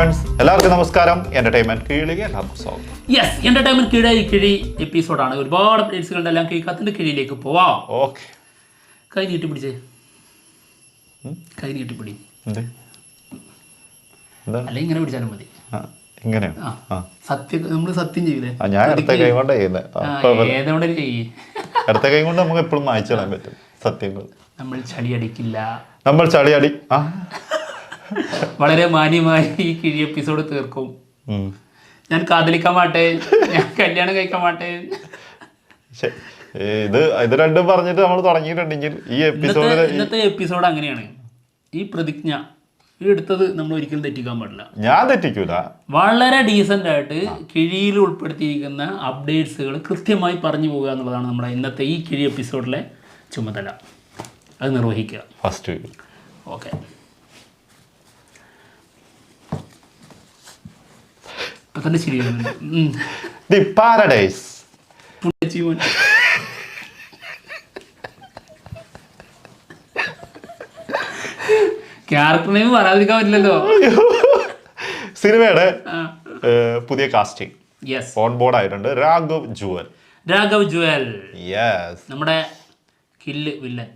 Friends എല്ലാവർക്കും നമസ്കാരം. Entertainment കീഴിലേക്ക് എല്ലാവർക്കും സ്വാഗതം. യെസ് എന്റർടൈൻമെന്റ് കിഴ കിഴി എപ്പിസോഡാണ് ഒരുപാട് അപ്ഡേറ്റ്സുകളുടെ എല്ലാം കീഴ്ക്കത്തിന്റെ കിഴിയിലേക്ക് പോവാം. ഓക്കെ കൈ നീട്ടി പിടിച്ചേ. കൈ നീട്ടി പിടി. അല്ലെങ്കിൽ ഇങ്ങനെ പിടിച്ചാലും മതി. ഇങ്ങനെയോ? സത്യം നമ്മൾ സത്യം ചെയ്യില്ലേ ആ, ഞാൻ ഇടത്തെ കൈ കൊണ്ടാ ചെയ്യുന്നത് ആ, ഏതോടെ ചെയ്യ്. ഇടത്തെ കൈ കൊണ്ട് നമുക്ക് എപ്പോഴും മായ്ച്ചു കളയാൻ പറ്റും സത്യങ്ങൾ. നമ്മൾ ചളി അടിക്കില്ല നമ്മൾ ചളിയടി ആ. വളരെ മാന്യമായി ഈ കിഴി എപ്പിസോഡ് തീർക്കും. ഞാൻ കാതലിക്കാൻ മാട്ടെ ഞാൻ കല്യാണം കഴിക്കാൻ മാട്ടെ. ഇത് ഇത് രണ്ടും പറഞ്ഞിട്ട് നമ്മൾ തുടങ്ങിയിട്ടുണ്ടെങ്കിൽ ഈ എപ്പിസോഡ് ഇന്നത്തെ എപ്പിസോഡ് അങ്ങനെയാണ്. ഈ പ്രതിജ്ഞ ഈ എടുത്തത് നമ്മൾ ഒരിക്കലും തെറ്റിക്കാൻ പാടില്ല. ഞാൻ തെറ്റിക്കൂല. വളരെ ഡീസന്റ് ആയിട്ട് കിഴിയിൽ ഉൾപ്പെടുത്തിയിരിക്കുന്ന അപ്ഡേറ്റ്സുകൾ കൃത്യമായി പറഞ്ഞു പോകുക എന്നുള്ളതാണ് നമ്മുടെ ഇന്നത്തെ ഈ കിഴി എപ്പിസോഡിലെ ചുമതല. അത് നിർവഹിക്കുക. ഫസ്റ്റ് ഓക്കെ ഇപ്പം തന്നെ ശരിയാണ് ദി പാരഡൈസ്. പുണ്യജീവൻ ക്യാരക്ടർ നെയിം പറയാതിരിക്കാൻ പറ്റില്ലല്ലോ. സിനിമയുടെ പുതിയ കാസ്റ്റിംഗ്. യെസ് ഓൺ ബോർഡ് ആയിട്ടുണ്ട് രാഘവ് ജുവൽ. രാഘവ് ജുവൽ. യെസ് നമ്മുടെ കില്ല് വില്ലൻ.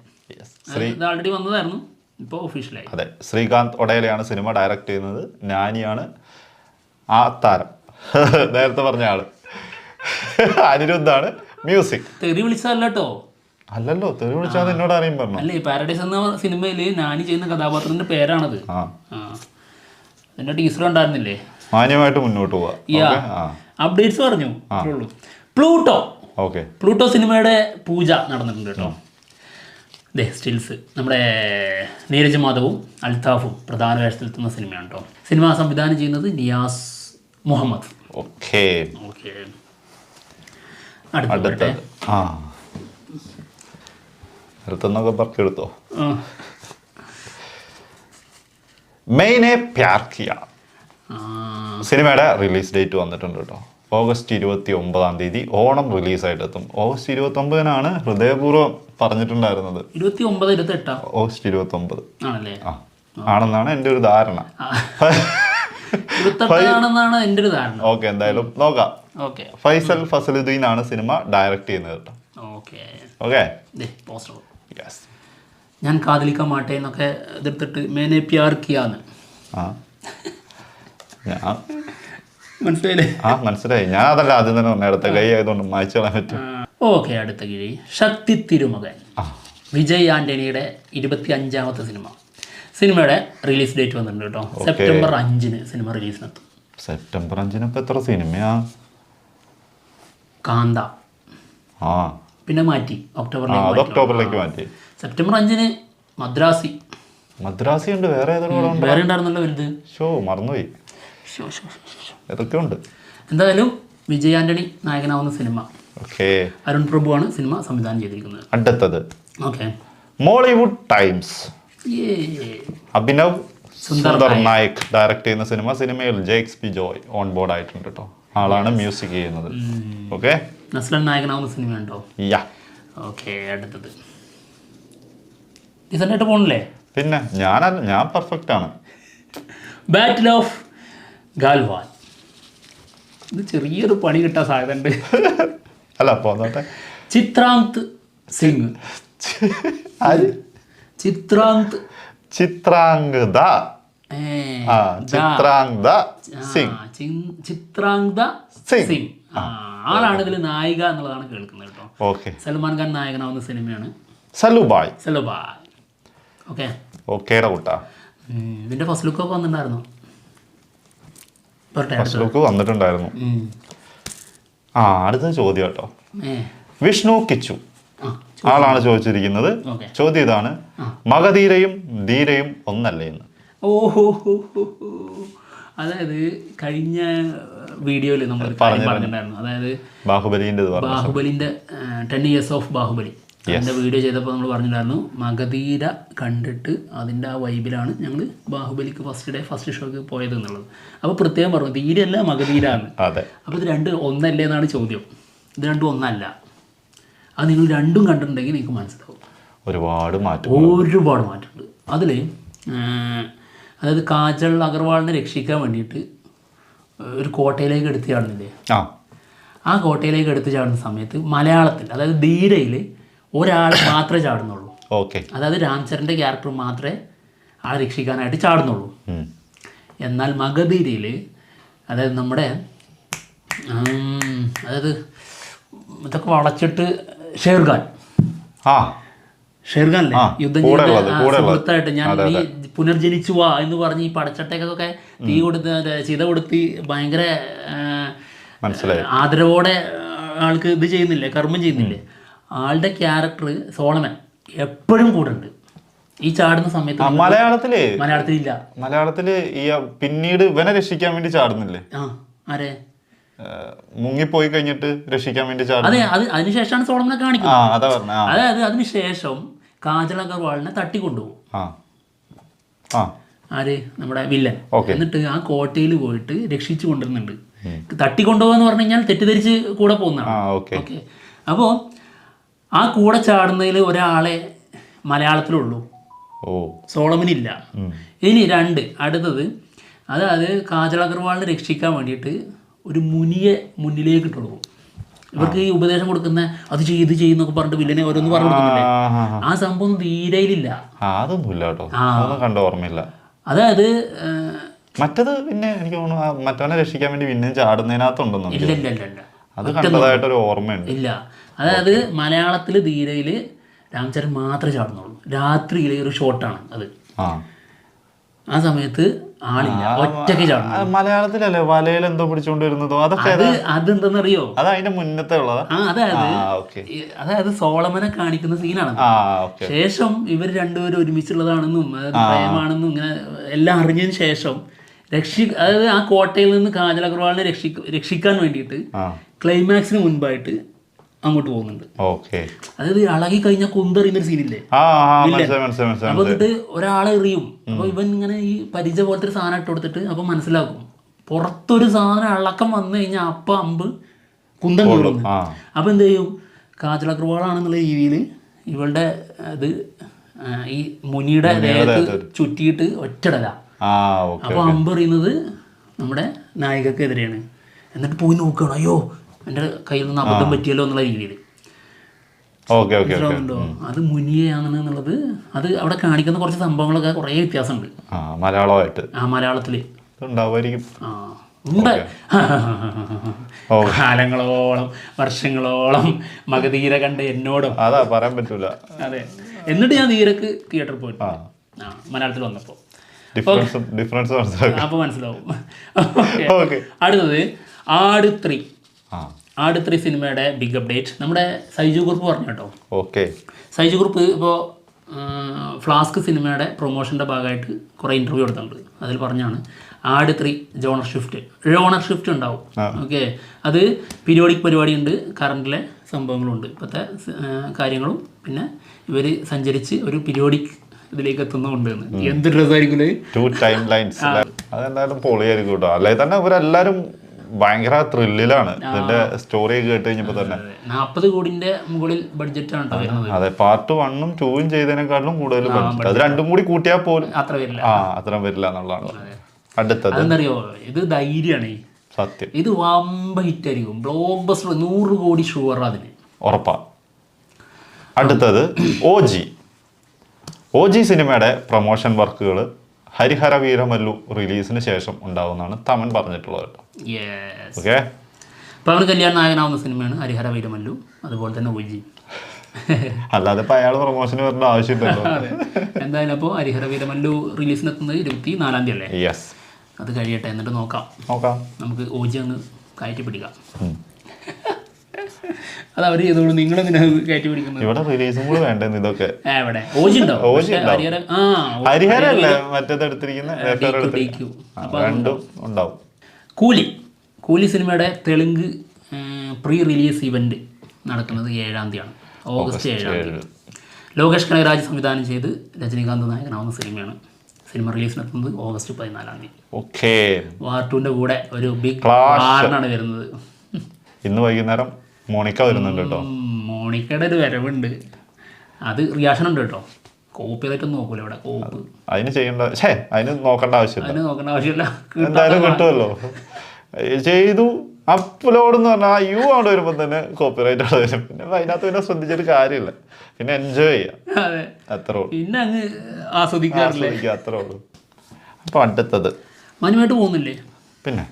ഇത് ഓൾറെഡി വന്നതായിരുന്നു. ഇപ്പോൾ ഒഫീഷ്യലായി അതെ ശ്രീകാന്ത് ഒടേലയാണ് സിനിമ ഡയറക്റ്റ് ചെയ്യുന്നത്. നാനിയാണ് ആ താരം. നേരത്തെ പറഞ്ഞ ആൾ. അനിരുദ്ധാണ് മ്യൂസിക്. തെറി വിളിച്ചതല്ല കേട്ടോ അല്ലല്ലോ തെറി വിളിച്ചാൽ എന്നോട് അറിയും പറഞ്ഞു അല്ലേ പാരഡൈസ് എന്ന സിനിമയിൽ നാനി ചെയ്യുന്ന കഥാപാത്രത്തിന്റെ പേരാണത്. അതിന്റെ ടീച്ചർ ഉണ്ടായിരുന്നില്ലേ മാന്യമായിട്ട് മുന്നോട്ട് പോവാ. അപ്ഡേറ്റ്സ് പറഞ്ഞു. പ്ലൂട്ടോ. ഓക്കെ. പ്ലൂട്ടോ സിനിമയുടെ പൂജ നടന്നിട്ടുണ്ട് കേട്ടോ. ദേ സ്റ്റിൽസ് നമ്മുടെ നീരജ് മാധവും അൽത്താഫും പ്രധാന വേഷത്തിലെത്തുന്ന സിനിമയാണ് കേട്ടോ. സിനിമ സംവിധാനം ചെയ്യുന്നത് നിയാസ് മുഹമ്മദ്. ഓക്കെ. ഓക്കെ. അടുത്ത. അടുത്ത. ആ. അടുത്തെന്നൊക്കെ പറക്കെടുത്തോ ആ. മെയിനെ പ്യാർ കിയ ആ, സിനിമയുടെ റിലീസ് ഡേറ്റ് വന്നിട്ടുണ്ട് കേട്ടോ. ഓഗസ്റ്റ് ഇരുപത്തി ഒമ്പതാം തീയതി ഓണം റിലീസായിട്ട് എത്തും ഓഗസ്റ്റ് ഇരുപത്തി ഒമ്പതിനാണ് ഹൃദയപൂർവം പറഞ്ഞിട്ടുണ്ടായിരുന്നത്. ഓഗസ്റ്റ് ഇരുപത്തി ഒമ്പത് ആണെന്നാണ് എന്റെ ഒരു ധാരണ. ഇരുപത്തെട്ടാണെന്നാണ് എന്റെ ഒരു ധാരണ. ഓക്കെ എന്തായാലും നോക്കാം. ഓക്കെ. ഫൈസൽ ഫസലുദ്ദീൻ ആണ് സിനിമ ഡയറക്റ്റ് ചെയ്യുന്നത് കേട്ടോ. ഓക്കെ. ഓക്കെ? പോസ്റ്റർ. യെസ് ഞാൻ കാതലിക്കാൻ മാട്ടെ എന്നൊക്കെ എതിർത്തിട്ട് മേനെ പ്യാർ കിയാന്ന്. മനസ്സിലായില്ലേ? ആ മനസ്സിലായി. ഞാൻ അതല്ല ആദ്യം തന്നെ പറഞ്ഞു അടുത്ത കൈ ആയതുകൊണ്ട് മായ്ച്ചു കളയാൻ പറ്റും. ഓക്കെ അടുത്ത കിഴി. ശക്തി തിരുമകൻ. വിജയ് ആന്റണിയുടെ ഇരുപത്തി അഞ്ചാമത്തെ സിനിമ. സിനിമയുടെ റിലീസ് ഡേറ്റ് വന്നിട്ടുണ്ട് കേട്ടോ സെപ്റ്റംബർ അഞ്ചിന് സിനിമ റിലീസിനെത്തും സെപ്റ്റംബർ അഞ്ചിന് ഇപ്പം എത്ര സിനിമയാ? കാന്ത. ആ. പിന്നെ മാറ്റി. ഒക്ടോബറിലേക്ക്. ഒക്ടോബറിലേക്ക് മാറ്റി. സെപ്റ്റംബർ അഞ്ചിന് മദ്രാസി. മദ്രാസി ഉണ്ട്. വേറെ വേറെ ഉണ്ടായിരുന്നല്ലോ വലുത്. ഷോ മറന്നുപോയി. ഇതൊക്കെ ഉണ്ട്. എന്തായാലും വിജയ് ആന്റണി നായകനാവുന്ന സിനിമ. ഓക്കെ. അരുൺ ആണ് സിനിമ സംവിധാനം ചെയ്തിരിക്കുന്നത്. അടുത്തത്. Okay. Mollywood Times. Abhinav Sunder Nayak direct ചെയ്യുന്ന സിനിമ സിനിമയിൽ Jakes P Joy on board ആയിട്ടുണ്ട് കേട്ടോ ആളാണ് മ്യൂസിക് ചെയ്യുന്നത്. ഓക്കെ നസ്ലൻ നായകനാവുന്ന സിനിമയുണ്ടോ യാ ഓക്കെ അടുത്തത്. ഡീസന്റായിട്ട് പോകണില്ലേ പിന്നെ ഞാനല്ല ഞാൻ പെർഫെക്റ്റ് ആണ്. ബാറ്റിൽ ഓഫ് ഗാൽവാൻ ഇത് ചെറിയൊരു പണി കിട്ടാൻ സാധ്യതയുണ്ട്. അല്ല പോന്നോട്ടെ. ചിത്രാന്ത് സിംഗ്. ചിത്രാന്ത് ചിത്രാംഗത. ചിത്രാംഗത സിംഗ്. ചിത്രാംഗത സിംഗ്. ആളാണ് ഇതിൽ നായിക എന്നുള്ളതാണ് കേൾക്കുന്നത് കേട്ടോ. ഓക്കെ. സൽമാൻ ഖാൻ നായകനാവുന്ന സിനിമയാണ്. സലുബായ്. സലുബായ്. ഓക്കെ. ഓക്കേടെ കൂട്ടാ. ഇതിന്റെ ഫസ്റ്റ് ലുക്കൊക്കെ വന്നിട്ടുണ്ടായിരുന്നു? പോരട്ടെ ഫസ്റ്റ് ലുക്ക് വന്നിട്ടുണ്ടായിരുന്നു. ആ അടുത്ത ചോദ്യം കേട്ടോ. വിഷ്ണു കിച്ചു. ആളാണ് ചോദിച്ചിരിക്കുന്നത്. ചോദ്യം ഇതാണ്. മകധീരയും ധീരയും ഒന്നല്ലേ എന്ന് ഓഹോ. അതായത് കഴിഞ്ഞ വീഡിയോയിൽ നമ്മൾ പറഞ്ഞിട്ടുണ്ടായിരുന്നു. അതായത് ബാഹുബലിന്റെ ബാഹുബലിന്റെ ടെൻ ഇയേഴ്സ് ഓഫ് ബാഹുബലി. എന്റെ വീഡിയോ ചെയ്തപ്പോൾ നമ്മൾ പറഞ്ഞിട്ടുണ്ടായിരുന്നു മകധീര കണ്ടിട്ട് അതിന്റെ ആ വൈബിലാണ് ഞങ്ങൾ ബാഹുബലിക്ക് ഫസ്റ്റ് ഡേ ഫസ്റ്റ് ഷോക്ക് പോയത് എന്നുള്ളത്. അപ്പോൾ പ്രത്യേകം പറഞ്ഞു ധീരല്ല മകധീരാണ് അപ്പോൾ ഇത് രണ്ട് ഒന്നല്ലേ എന്നാണ് ചോദ്യം. ഇത് രണ്ടും ഒന്നല്ല. അത് നിങ്ങൾ രണ്ടും കണ്ടിട്ടുണ്ടെങ്കിൽ നിങ്ങൾക്ക് മനസ്സിലാവും. ഒരുപാട് മാറ്റം ഒരുപാട് മാറ്റമുണ്ട്. അതിൽ അതായത് കാജൽ അഗർവാളിനെ രക്ഷിക്കാൻ വേണ്ടിയിട്ട് ഒരു കോട്ടയിലേക്ക് എടുത്ത് ചാടുന്നില്ലേ? ആ. കോട്ടയിലേക്ക് എടുത്ത് ചാടുന്ന സമയത്ത് മലയാളത്തിൽ അതായത് ധീരയിൽ ഒരാൾ മാത്രമേ ചാടുന്നുള്ളൂ. ഓക്കെ. അതായത് രാംചരന്റെ ക്യാരക്ടർ മാത്രമേ ആളെ രക്ഷിക്കാനായിട്ട് ചാടുന്നുള്ളൂ. എന്നാൽ മഗധീരയിൽ അതായത് നമ്മുടെ അതായത് ഇതൊക്കെ വളച്ചിട്ട് ഷേർഖാൻ. ആ. ഷെയർഖാൻ ആ, യുദ്ധം ചെയ്തായിട്ട്. സുഹൃത്തായിട്ട് ഞാൻ നീ പുനർജനിച്ചു വാ എന്ന് പറഞ്ഞ് ഈ പടച്ചട്ടയ്ക്കൊക്കെ തീ കൊടുത്ത് ചിത കൊടുത്ത് ഭയങ്കര മനസ്സിലായി. ആദരവോടെ ആൾക്ക് ഇത് ചെയ്യുന്നില്ലേ? കർമ്മം ചെയ്യുന്നില്ലേ? ആളുടെ ക്യാരക്ടർ സോളമൻ എപ്പോഴും കൂടെ ഉണ്ട്. ഈ ചാടുന്ന സമയത്ത് മലയാളത്തിൽ മലയാളത്തിൽ മലയാളത്തിലില്ല. മലയാളത്തിൽ ഈ പിന്നീട് ഇവനെ രക്ഷിക്കാൻ വേണ്ടി ചാടുന്നില്ലേ? ആ ആരെ? മുങ്ങിപ്പോയി കഴിഞ്ഞിട്ട് രക്ഷിക്കാൻ വേണ്ടി അതെ അത് അതിനുശേഷമാണ് സോളമനെ കാണിക്കുന്നത്. അതായത് അതിനുശേഷം കാജൽ അഗർവാളിനെ തട്ടിക്കൊണ്ടുപോകും. ആര്? നമ്മുടെ വില്ലൻ. എന്നിട്ട് ആ കോട്ടയിൽ പോയിട്ട് രക്ഷിച്ചു കൊണ്ടിരുന്നുണ്ട് തട്ടിക്കൊണ്ടുപോകാന്ന് പറഞ്ഞു കഴിഞ്ഞാൽ തെറ്റിദ്ധരിച്ച് കൂടെ പോകുന്നതാണ്. ഓക്കെ. അപ്പോൾ ആ കൂടെ ചാടുന്നതിൽ ഒരാളെ മലയാളത്തിലുള്ളൂ. സോളമിനില്ല. ഇനി രണ്ട്. അടുത്തത് അതായത് കാജൽ അഗർവാളിനെ രക്ഷിക്കാൻ വേണ്ടിയിട്ട് ഒരു മുനിയെ മുന്നിലേക്ക് ഇട്ട് കൊടുക്കും. ഇവർക്ക് ഈ ഉപദേശം കൊടുക്കുന്ന അത് ചെയ്ത് ചെയ്യുന്നൊക്കെ പറഞ്ഞിട്ട് വില്ലനെ ഓരോന്ന് പറഞ്ഞു കൊടുക്കുന്നില്ലേ? ആ, സംഭവം തീരയിലില്ല. ആ അതൊന്നുമില്ല കേട്ടോ. ആ. അതൊന്നും കണ്ട ഓർമ്മയില്ല. അതായത് മറ്റത് പിന്നെ എനിക്ക് തോന്നുന്നു മറ്റവനെ രക്ഷിക്കാൻ വേണ്ടി പിന്നെ ചാടുന്നതിനകത്തുണ്ടെന്നു ഇല്ല ഇല്ല ഇല്ല അത് കണ്ടതായിട്ടൊരു ഓർമ്മയുണ്ട്. ഇല്ല. അതായത് മലയാളത്തിൽ ധീരയിൽ രാംചരൻ മാത്രമേ ചാടുന്നുള്ളൂ. രാത്രിയിലെ ഒരു ഷോട്ടാണ് അത്. ആ സമയത്ത് ആളില്ല. ഒറ്റയ്ക്ക് മലയാളത്തിലല്ലേ വലയിൽ എന്തോ പിടിച്ചോണ്ട് വരുന്നതോ? അതൊക്കെ അത് അതെന്തെന്നറിയോ? അത് അതിന്റെ മുന്നത്തെ ഉള്ളതാ. ആ അതായത് അതായത് സോളമനെ കാണിക്കുന്ന സീനാണ്. ശേഷം ഇവർ രണ്ടുപേരും ഒരുമിച്ചുള്ളതാണെന്നും അതായത് പ്രേമാണെന്നും ഇങ്ങനെ എല്ലാം അറിഞ്ഞതിന് ശേഷം രക്ഷി അതായത് ആ കോട്ടയിൽ നിന്ന് കാജൽ അഗർവാളിനെ രക്ഷിക്കാൻ വേണ്ടിയിട്ട് ക്ലൈമാക്സിന് മുൻപായിട്ട് അങ്ങോട്ട് പോകുന്നുണ്ട്. ഓക്കെ. അതായത് ഇളകി കഴിഞ്ഞാൽ കുന്തറിയുന്നൊരു സീനില്ലേ അപ്പൊ എന്നിട്ട് ഒരാളെ എറിയും. അപ്പൊ ഇവൻ ഇങ്ങനെ ഈ പരിചയ പോലത്തെ ഒരു സാധനം ഇട്ട് കൊടുത്തിട്ട് അപ്പൊ മനസ്സിലാക്കും. പുറത്തൊരു സാധനം ഇളക്കം വന്നു കഴിഞ്ഞാൽ അപ്പ അമ്പ് കുന്തം ആ. അപ്പൊ എന്ത് ചെയ്യും? കാജൽ അഗ്രവാളാണെന്നുള്ള രീതിയിൽ ഇവളുടെ അത് ഈ മുനിയുടെ ദേഹത്ത് ചുറ്റിയിട്ട് ഒറ്റടല. അപ്പൊ അമ്പ് എറിയുന്നത് നമ്മുടെ നായികക്കെതിരെയാണ്. എന്നിട്ട് പോയി നോക്കുകയാണ്. അയ്യോ എന്റെ കയ്യിൽ നിന്ന് അബദ്ധം പറ്റിയല്ലോ എന്നുള്ള രീതിയിൽ. മനസ്സിലാവുന്നുണ്ടോ അത് മുനിയാണെന്നുള്ളത് അത് അവിടെ കാണിക്കുന്ന കുറച്ച് സംഭവങ്ങളൊക്കെ കുറേ വ്യത്യാസമുണ്ട്. മലയാളമായിട്ട്. ആ മലയാളത്തിൽ ആ ഉണ്ട്. കാലങ്ങളോളം വർഷങ്ങളോളം മകധീര കണ്ട് എന്നോടും. അതാ പറയാൻ പറ്റൂല. അതെ. എന്നിട്ട് ഞാൻ ധീരക്ക് തിയേറ്ററിൽ പോയിട്ട് മലയാളത്തിൽ വന്നപ്പോൾ. ഡിഫറൻസ് അപ്പോൾ മനസ്സിലാവും. Okay. ഓക്കെ. അടുത്തത് ആട് ത്രീ ആട് ത്രീ സിനിമയുടെ ബിഗ് അപ്ഡേറ്റ് നമ്മുടെ സൈജു ഗ്രൂപ്പ് പറഞ്ഞു കേട്ടോ. ഓക്കെ. സൈജു ഗ്രൂപ്പ് ഇപ്പോൾ ഫ്ലാസ്ക് സിനിമയുടെ പ്രൊമോഷന്റെ ഭാഗമായിട്ട് കുറേ ഇന്റർവ്യൂ എടുത്തിട്ടുണ്ട്. അതിൽ പറഞ്ഞാണ് Aadu three genre shift genre shift ഉണ്ടാവും. ഓക്കെ. അത് പീരിയോഡിക് പരിപാടിയുണ്ട്. കറണ്ടിലെ സംഭവങ്ങളുണ്ട്. ഇപ്പോഴത്തെ കാര്യങ്ങളും പിന്നെ ഇവർ സഞ്ചരിച്ച് ഒരു പീരിയോഡിക് ഇതിലേക്ക് എത്തുന്നുണ്ട് എന്ത് ടു ലൈൻസ് അതെന്തായാലും പൊളിയായിരിക്കും കേട്ടോ. അല്ലെങ്കിൽ തന്നെ ഇവരെല്ലാരും ഭയങ്കര ത്രില്ലിലാണ് ഇതിന്റെ സ്റ്റോറി കേട്ട് കഴിഞ്ഞപ്പോ തന്നെ. നാപ്പത് കോടിന്റെ മുകളിൽ ബഡ്ജറ്റാണ് അതെ പാർട്ട് വണ്ണും ടൂവും ചെയ്തതിനെക്കാളും കൂടുതൽ ബഡ്ജറ്റ് അത് രണ്ടും കൂടി കൂട്ടിയാൽ പോലും. അത്ര വരില്ല. ആ അത്രയും വരില്ല എന്നുള്ളതാണ്. അടുത്തത്. അതെന്തറിയോ? ഇത് ധൈര്യമാണ്. സത്യം. ഇത് വമ്പ ഹിറ്റായിരിക്കും ബ്ലോക്ക് ബസ്റ്റർ നൂറ് കോടി ഷുവർ അതിന് ഉറപ്പാ. അടുത്തത് ഒ ജി ഒ ജി സിനിമയുടെ പ്രൊമോഷൻ വർക്കുകൾ ഹരിഹര വീരമല്ലു റിലീസിന് ശേഷം ഉണ്ടാവുമെന്നാണ് തമൻ പറഞ്ഞിട്ടുള്ളത് കേട്ടോ. യെസ് ഓക്കെ പവൻ കല്യാണ നായകനാവുന്ന സിനിമയാണ് ഹരിഹര വീരമല്ലു അതുപോലെ തന്നെ ഒജി അല്ലാതെ ഇപ്പൊ അയാൾ പ്രൊമോഷന് വരേണ്ട ആവശ്യമില്ലല്ലോ. എന്തായാലും അപ്പോൾ ഹരിഹര വീരമല്ലു റിലീസിനെത്തുന്നത് ഇരുപത്തി നാലാം തീയതി അല്ലേ? യെസ് അത് കഴിയട്ടെ എന്നിട്ട് നോക്കാം. നോക്കാം. നമുക്ക് ഓജി അങ്ങ് കയറ്റി പിടിക്കാം. അത് അവർ ചെയ്തോളൂ. നിങ്ങൾ കയറ്റി പിടിക്കുന്നത്. ഇവിടെ റിലീസും കൂടെ വേണ്ടെന്ന് ഇതൊക്കെ? എവിടെ? ഓജി ഉണ്ടോ? ഓജി ഹരിഹര ഹരിഹരല്ലേ മറ്റേത് എടുത്തിരിക്കുന്ന. രണ്ടും ഉണ്ടാവും. കൂലി. കൂലി സിനിമയുടെ തെലുങ്ക് പ്രീ റിലീസ് ഇവന്റ് നടക്കുന്നത് ഏഴാം തീയതിയാണ്. ഓഗസ്റ്റ് ഏഴാം തീയതി. ലോകേഷ് കനകരാജ് സംവിധാനം ചെയ്ത് രജനീകാന്ത് നായകനാവുന്ന സിനിമയാണ്. സിനിമ റിലീസ് നടത്തുന്നത് ഓഗസ്റ്റ് പതിനാലാം തീയതി. ഓക്കേ. വാർട്ടുവിന്റെ കൂടെ ഒരു ബിഗ്. വാറിനാണ് വരുന്നത്. ഇന്ന് വൈകുന്നേരം മോണിക്ക വരുന്നുണ്ട് കേട്ടോ. മോണിക്കയുടെ ഒരു വരവുണ്ട്. അത് റിയാക്ഷൻ ഉണ്ട് കേട്ടോ. കോപ്പിറൈറ്റ് ഒന്നും നോക്കൂല ഇവിടെ കോപ്പ്. അതിന് ചെയ്യേണ്ട ഛേ അതിന് നോക്കേണ്ട ആവശ്യമില്ല. അതിന് നോക്കേണ്ട ആവശ്യമില്ല. എന്തായാലും കിട്ടുമല്ലോ. ചെയ്തു. അപ്ലോഡ് എന്ന് പറഞ്ഞാൽ യു അവിടെ വരുമ്പോൾ തന്നെ കോപ്പിറൈറ്റ് അവിടെ വരും. പിന്നെ അതിനകത്ത് പിന്നെ ശ്രദ്ധിച്ചിട്ട് കാര്യമില്ല. പിന്നെ എൻജോയ് ചെയ്യാം. അത്ര ഉള്ളൂ. പിന്നെ അങ്ങ് ആസ്വദിക്കാറില്ലേ? അത്ര ഉള്ളൂ. അപ്പൊ അടുത്തത്. മാന്യമായിട്ട് പോകുന്നില്ലേ? പിന്നെ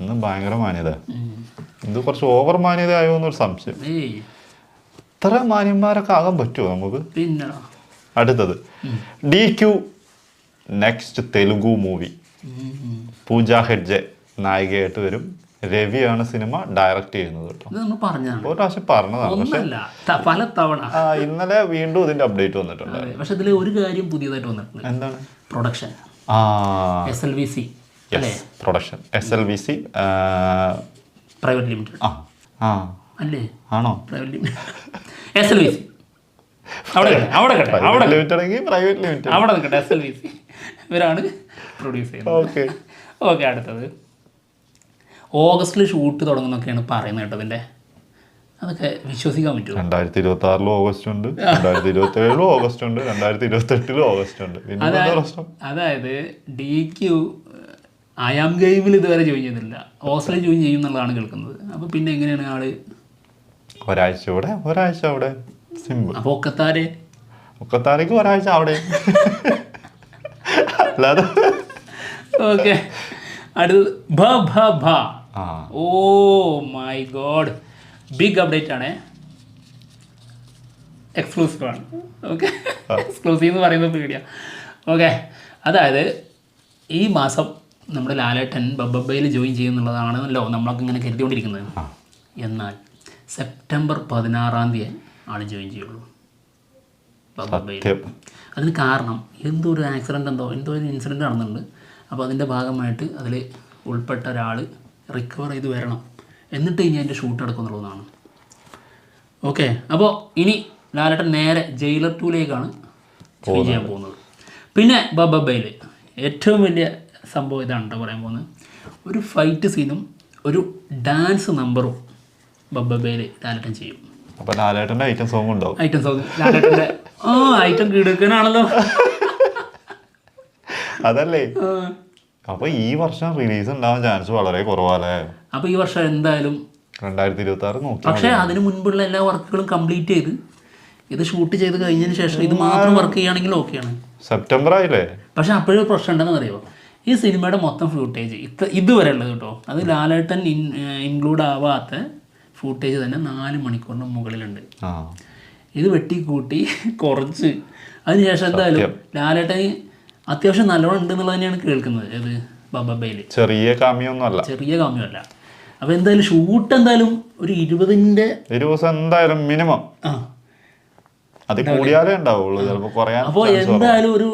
ഇന്ന് ഭയങ്കര മാന്യത. ഇത് കുറച്ച് ഓവർ മാന്യത ആയോ എന്നൊരു സംശയം. ഇത്ര മാന്യന്മാരൊക്കെ ആകാൻ പറ്റുമോ നമുക്ക്? പിന്നെ അടുത്തത്. D Q next Telugu movie Pooja ഹെഡ്ജെ നായികയായിട്ട് വരും. രവിയാണ് സിനിമ ഡയറക്റ്റ് ചെയ്യുന്നത് കേട്ടോ. ഒരു പ്രാവശ്യം പറഞ്ഞതാണ്. പല തവണ ഇന്നലെ വീണ്ടും ഇതിന്റെ അപ്ഡേറ്റ് വന്നിട്ടുണ്ട്. പക്ഷെ ഇതിൽ ഒരു കാര്യം പുതിയതായിട്ട് വന്നിട്ടുണ്ട്. എന്താണ്? Production S L V C production S L V C private limited ആ. അല്ലേ? ആണോ? Private limited S L V C അവിടെ അവിടെ കിട്ടെ, അവിടെ പ്രൈവറ്റ് ലിമിറ്റഡ് പ്രൈവറ്റ് ലിമിറ്റഡ് അവിടെ നിൽക്കട്ടെ എസ് എൽ വി സി ഇവരാണ് പ്രൊഡ്യൂസ് ചെയ്യുന്നത്. ഓക്കെ ഓക്കെ അടുത്തത്. ഓഗസ്റ്റിൽ ഷൂട്ട് തുടങ്ങുന്നൊക്കെയാണ് പറയുന്നത് കേട്ടോ ഇതിന്റെ. അതൊക്കെ വിശ്വസിക്കാൻ പറ്റും രണ്ടായിരത്തി ഇരുപത്തി ആറിലും ഓഗസ്റ്റ് ഉണ്ട് രണ്ടായിരത്തി ഇരുപത്തി ഏഴിലും ഓഗസ്റ്റ് ഉണ്ട് രണ്ടായിരത്തി ഇരുപത്തി എട്ടിലും ഓഗസ്റ്റ് ഉണ്ട് പ്രശ്നം? അതായത് ഡി ക്യു അയാം ഗെയിമിൽ ഇതുവരെ ജോയിൻ ചെയ്തില്ല ഓസ്ട്രേലിയ ജോയിൻ ചെയ്യും എന്നുള്ളതാണ് കേൾക്കുന്നത്. അപ്പോൾ പിന്നെ എങ്ങനെയാണ് ആൾ? ഒരാഴ്ച ഇവിടെ ഒരാഴ്ച അവിടെ. സിമ്പിൾ. അപ്പോൾ ഒക്കത്താര് ഒക്കത്താരക്ക് ഒരാഴ്ച അവിടെ. അല്ലാതെ ഓക്കെ. അടുത്തത് ഭ ഭ ഭ. Oh my God. Big update ആണ്. എക്സ്ക്ലൂസീവ് ആണ്. ഓക്കെ. എക്സ്ക്ലൂസീവ് എന്ന് പറയുന്നത് പേടിയാണ് ഓക്കെ. അതായത് ഈ മാസം നമ്മുടെ ലാലേട്ടൻ ബബ്ബയിൽ ജോയിൻ ചെയ്യുന്നുള്ളതാണല്ലോ നമ്മളൊക്കെ ഇങ്ങനെ കരുതിക്കൊണ്ടിരിക്കുന്നത്. എന്നാൽ സെപ്റ്റംബർ പതിനാറാം തീയതി ആൾ ജോയിൻ ചെയ്യുള്ളൂ. അതിന് കാരണം എന്തോ ഒരു ആക്സിഡന്റ് എന്തോ എന്തോ ഒരു ഇൻസിഡന്റ് നടന്നിട്ടുണ്ട്. അപ്പോൾ അതിന്റെ ഭാഗമായിട്ട് അതിൽ ഉൾപ്പെട്ട ഒരാൾ റിക്കവർ ചെയ്ത് വരണം. എന്നിട്ട് ഇനി അതിന്റെ ഷൂട്ട് എടുക്കുന്നുള്ളതാണ് ഓക്കെ അപ്പോൾ ഇനി ലാലേട്ടൻ നേരെ ജയിലർ ടൂലേക്കാണ് ജോയിൻ ചെയ്യാൻ പോകുന്നത്. പിന്നെ ബബബയിൽ ഏറ്റവും വലിയ സംഭവം ഇതാണ് കേട്ടോ പറയാൻ പോകുന്നത്. ഒരു ഫൈറ്റ് സീനും ഒരു ഡാൻസ് നമ്പറും ബബബയിൽ ലാലേട്ടൻ ചെയ്യും. അപ്പൊ ലാലേട്ടന്റെ ഐറ്റം സോങ് ഉണ്ടാവും. Item song. ലാലേട്ടന്റെ ആ ഐറ്റം അതല്ലേ? അപ്പൊ ഈ വർഷം റിലീസ് ഉണ്ടാവാൻ ചാൻസ് വളരെ കുറവാല്ലേ? അപ്പൊ ഈ വർഷം എന്തായാലും രണ്ടായിരത്തി ഇരുപത്തി ആറ് നോക്കി പക്ഷേ അതിന് മുൻപുള്ള എല്ലാ വർക്കുകളും കംപ്ലീറ്റ് ചെയ്ത് ഇത് ഷൂട്ട് ചെയ്ത് കഴിഞ്ഞതിന് ശേഷം ഇത് മാത്രം വർക്ക് ചെയ്യുകയാണെങ്കിൽ ഓക്കെയാണ് സെപ്റ്റംബർ ആയില്ലേ? പക്ഷെ അപ്പോഴൊരു പ്രശ്നം ഉണ്ടെന്ന് അറിയുമോ ഈ സിനിമയുടെ മൊത്തം ഫൂട്ടേജ് ഇത്ര ഇതുവരെ ഉള്ളത് കേട്ടോ. അത് ലാലേട്ടൻ ഇൻ ഇൻക്ലൂഡ് ആവാത്ത ഫൂട്ടേജ് തന്നെ നാല് മണിക്കൂറിന് മുകളിലുണ്ട്. ഇത് വെട്ടിക്കൂട്ടി കുറച്ച്. അതിനുശേഷം എന്തായാലും ലാലേട്ടൻ അത്യാവശ്യം നല്ലോണം ഉണ്ട് എന്നുള്ളത് തന്നെയാണ് കേൾക്കുന്നത്. ഏത്? ബബബയിൽ ചെറിയ കാമ്യൊന്നുമല്ല ചെറിയ കാമ്യമല്ല അപ്പോൾ എന്തായാലും ഷൂട്ട് എന്തായാലും ഒരു ഇരുപതിന്റെ ദിവസം എന്തായാലും മിനിമം. ആ. അത് കൂടിയാലേ ഉണ്ടാവുള്ളൂ. ചിലപ്പോ കുറയാൻ അപ്പോൾ എന്തായാലും ഒരു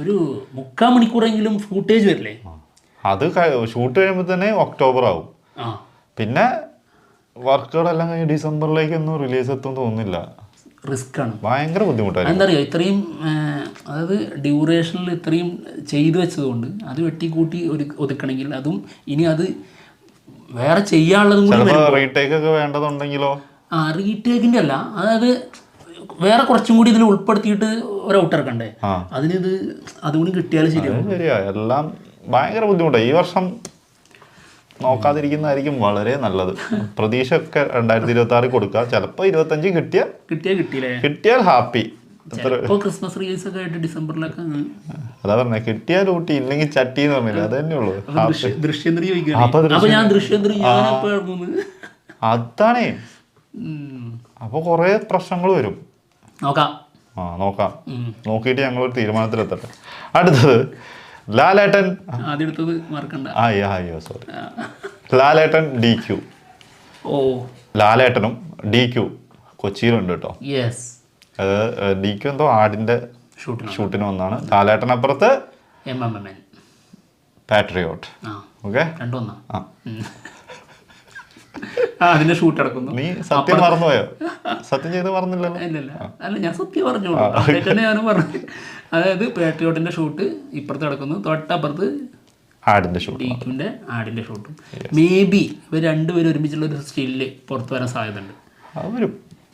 ഒരു മുക്കാൽ മണിക്കൂറെങ്കിലും ഫൂട്ടേജ് വരില്ലേ? അത് ഷൂട്ട് കഴിയുമ്പോൾ തന്നെ ഒക്ടോബർ ആവും പിന്നെ വർക്കുകളെല്ലാം കഴിഞ്ഞ് ഡിസംബറിലേക്കൊന്നും റിലീസ് എത്തും തോന്നുന്നില്ല. റിസ്ക് ആണ്. ഭയങ്കര ബുദ്ധിമുട്ടാണ് എന്താ പറയുക ഇത്രയും അതായത് ഡ്യൂറേഷനിൽ ഇത്രയും ചെയ്തു വെച്ചതുകൊണ്ട് അത് വെട്ടിക്കൂട്ടി ഒരു ഒതുക്കണമെങ്കിൽ അതും ഇനി അത് വേറെ ചെയ്യാനുള്ളതും കൂടി റീടേക്ക് ഒക്കെ വേണ്ടതുണ്ടെങ്കിലോ? ആ റീടേക്കിന്റെ അല്ല. അതായത് വേറെ കുറച്ചും കൂടി ഇതിൽ ഉൾപ്പെടുത്തിയിട്ട് ഒരു ഔട്ട് ഇറക്കണ്ടേ? അതിനിത് അതുകൂടി കിട്ടിയാലും ശരിയാവും. ശരിയാ. എല്ലാം ഭയങ്കര ബുദ്ധിമുട്ടാണ് ഈ വർഷം നോക്കാതിരിക്കുന്നതായിരിക്കും വളരെ നല്ലത്. പ്രതീക്ഷ ഒക്കെ രണ്ടായിരത്തി ഇരുപത്തി ആറിൽ കൊടുക്കുക ചിലപ്പോൾ ഇരുപത്തഞ്ച് കിട്ടിയ കിട്ടിയാൽ കിട്ടിയില്ലേ? കിട്ടിയാൽ ഹാപ്പി. ക്രിസ്മസ് റിലീസ് ഒക്കെ ആയിട്ട് ഡിസംബറിലൊക്കെ അതാ പറഞ്ഞ കിട്ടിയാൽ ഊട്ടി ഇല്ലെങ്കിൽ ചട്ടി എന്ന് പറഞ്ഞില്ല? അത് തന്നെ ഉള്ളൂ ദൃശ്യ- ഞാൻ അതാണേ. അപ്പൊ കൊറേ പ്രശ്നങ്ങൾ വരും. നോക്കാം. ആ നോക്കാം. നോക്കിയിട്ട് ഞങ്ങൾ ഒരു തീരുമാനത്തിലെത്തട്ടെ. അടുത്തത് ലാലേട്ടൻ. മറക്കണ്ട. അയ്യോ അയ്യോ സോറി ലാലേട്ടൻ ഡി ക്യു. ഓ. ലാലേട്ടനും ഡി ക്യു. കൊച്ചിയിലുണ്ട് കേട്ടോ. യെസ് അത് ഡി ക്യു എന്തോ ആടിന്റെ ഷൂട്ടിന് വന്നാണ്. ലാലേട്ടൻ അപ്പുറത്ത് പാട്രിയോട്ട്. ഓക്കെ? ആ. അതിന്റെ ഷൂട്ട് നടക്കുന്നു. നീ സത്യം മറന്നുപോയോ? സത്യം ചെയ്ത് മറന്നില്ലല്ലോ ഇല്ലല്ല അല്ല ഞാൻ സത്യം പറഞ്ഞു തന്നെ പറഞ്ഞു അതായത് പേട്രിയോട്ടിന്റെ ഷൂട്ട് ഇപ്പുറത്ത് നടക്കുന്നു. തൊട്ടപ്പുറത്ത് ആടിന്റെ ഷൂട്ട് ഡീക്യുന്റെ ആടിന്റെ ഷൂട്ടും മേ ബി ഇവർ രണ്ടുപേരും ഒരുമിച്ചുള്ള ഒരു സ്റ്റില്ല് പുറത്തു വരാൻ സാധ്യതയുണ്ട്.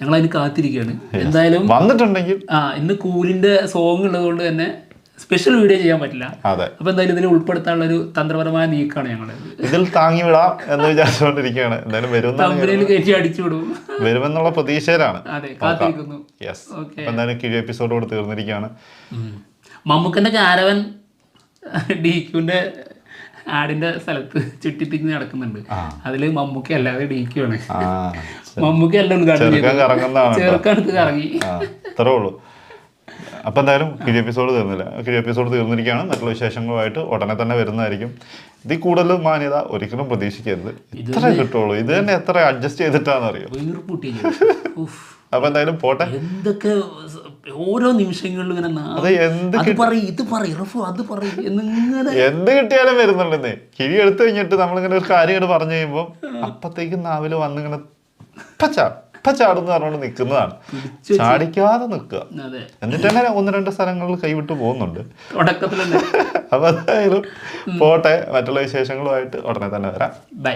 ഞങ്ങൾ അതിന് കാത്തിരിക്കുകയാണ്. എന്തായാലും വന്നിട്ടുണ്ടെങ്കിൽ. ആ ഇന്ന് കൂലിന്റെ സോങ് ഉള്ളത് കൊണ്ട് തന്നെ സ്പെഷ്യൽ വീഡിയോ ചെയ്യാൻ പറ്റില്ല. അതെ. അപ്പൊ എന്തായാലും ഇതിൽ ഉൾപ്പെടുത്താനുള്ള ഒരു തന്ത്രപരമായ നീക്കമാണ് ഞങ്ങൾ ഇതിൽ താങ്ങി വിടാം എന്ന് വിചാരിച്ചുകൊണ്ടിരിക്കുകയാണ്. എന്തായാലും കയറ്റി വരുമെന്നുള്ള പ്രതീക്ഷയിലാണ്. അതെ കാത്തിരിക്കുന്നു. Yes Okay. അപ്പൊ എന്തായാലും കിഴി എപ്പിസോഡ് കൂടെ തീർന്നിരിക്കുകയാണ്. മമ്മൂക്കന്റെ കാരവൻ ഡി ക്യൂന്റെ ആടിന്റെ സ്ഥലത്ത് ചുറ്റിത്തിരിഞ്ഞ് നടക്കുന്നുണ്ട്. അതിൽ മമ്മൂക്ക അല്ലാതെ ഡി ക്യൂ ആണ് മമ്മൂക്ക അല്ല ചെറുക്കൻ കറങ്ങി. ഇത്രേ അത്രേ ഉള്ളൂ. അപ്പൊ എന്തായാലും കിഴി എപ്പിസോഡ് തീർന്നില്ല. കിഴി എപ്പിസോഡ് തീർന്നിരിക്കുകയാണ്. മറ്റുള്ള വിശേഷങ്ങളുമായിട്ട് ഉടനെ തന്നെ വരുന്നതായിരിക്കും. ഇതിൽ കൂടുതൽ മാന്യത ഒരിക്കലും പ്രതീക്ഷിക്കരുത്. ഇത്ര കിട്ടുള്ളൂ. ഇത് തന്നെ എത്ര അഡ്ജസ്റ്റ് ചെയ്തിട്ടാന്ന് അറിയാം അപ്പൊ എന്തായാലും പോട്ടെ. എന്തൊക്കെ ഓരോ നിമിഷങ്ങളിലും ഇങ്ങനെ ഇത് അത് എന്നിങ്ങനെ എന്ത് കിട്ടിയാലും വരുന്നുണ്ടെന്നേ. കിഴി എടുത്തു കഴിഞ്ഞിട്ട് നമ്മളിങ്ങനെ ഒരു കാര്യം പറഞ്ഞു കഴിയുമ്പോൾ അപ്പത്തേക്കും നാവിൽ വന്നിങ്ങനെ പച്ചാ പച്ചാടുന്ന് പറഞ്ഞുകൊണ്ട് നിൽക്കുന്നതാണ്. ചാടിക്കാതെ നിൽക്കുക. എന്നിട്ട് തന്നെ ഒന്ന് രണ്ട് സ്ഥലങ്ങളിൽ കൈവിട്ട് പോകുന്നുണ്ട്. അപ്പൊ എന്തായാലും പോട്ടെ മറ്റുള്ള വിശേഷങ്ങളുമായിട്ട് ഉടനെ തന്നെ വരാം. ബൈ.